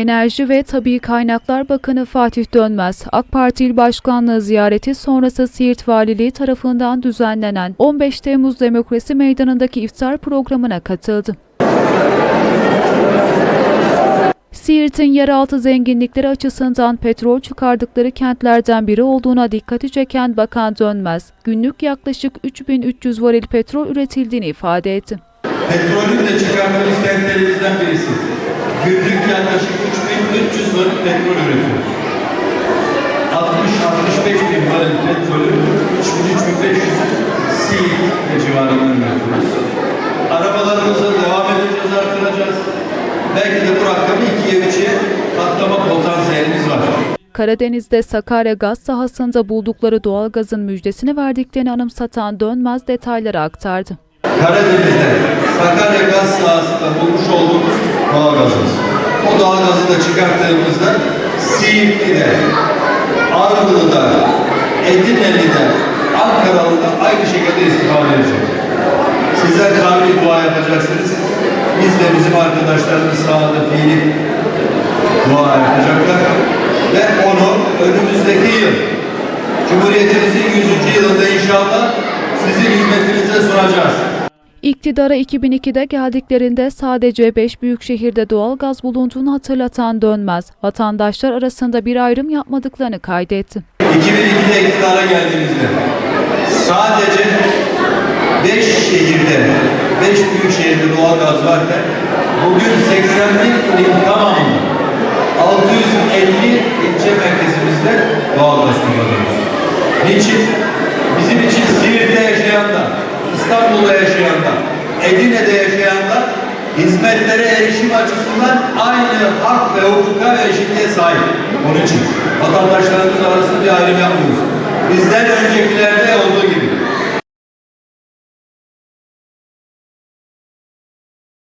Enerji ve Tabii Kaynaklar Bakanı Fatih Dönmez, AK Parti Başkanlığı ziyareti sonrası Siirt Valiliği tarafından düzenlenen 15 Temmuz Demokrasi Meydanı'ndaki iftar programına katıldı. Siirt'in yeraltı zenginlikleri açısından petrol çıkardıkları kentlerden biri olduğuna dikkati çeken Bakan Dönmez, günlük yaklaşık 3300 varil petrol üretildiğini ifade etti. Petrolün de çıkarttığımız kentlerimizden birisi. Günlük yaklaşık 3300 varil petrol üretiyoruz. 60-65 bin varil petrolü 3000-3500 Siirt ve civarından üretiyoruz. Arabalarımıza devam edeceğiz, artıracağız. Belki de bu rakamı ikiye üçe katlama potansiyelimiz var. Karadeniz'de Sakarya gaz sahasında buldukları doğalgazın müjdesini verdiklerini anımsatan Dönmez detayları aktardı. Karadeniz'de Sakarya gaz sahasında bulmuş olduğumuz doğalgazımız. O doğalgazı da çıkarttığımızda Siirtli'de, Armulu'da, Edirne'li'de, Ankaralı'da aynı şekilde istifade edecek. Sizler kavli dua yapacaksınız. Biz de bizim arkadaşlarımız sahada fiili dua yapacaklar. Ve onu önümüzdeki yıl Cumhuriyetimizin 100. yılında inşallah sizin hizmetinize sunacağız. İktidara 2002'de geldiklerinde sadece 5 büyük şehirde doğalgaz bulunduğunu hatırlatan Dönmez, vatandaşlar arasında bir ayrım yapmadıklarını kaydetti. 2002'de iktidara geldiğimizde sadece 5 şehirde, 5 büyük şehirde doğalgaz varken bugün 81 ilin tamamında 650 ilçe merkezimizde doğalgaz kullanıyoruz. Niçin? Bizim için Siirt'te yaşayan İstanbul'da yaşayan da, Edirne'de yaşayan da hizmetlere erişim açısından aynı hak ve hukuka ve eşitliğe sahip. Onun için vatandaşlarımız arasında bir ayrım yapmıyoruz. Bizden öncekiler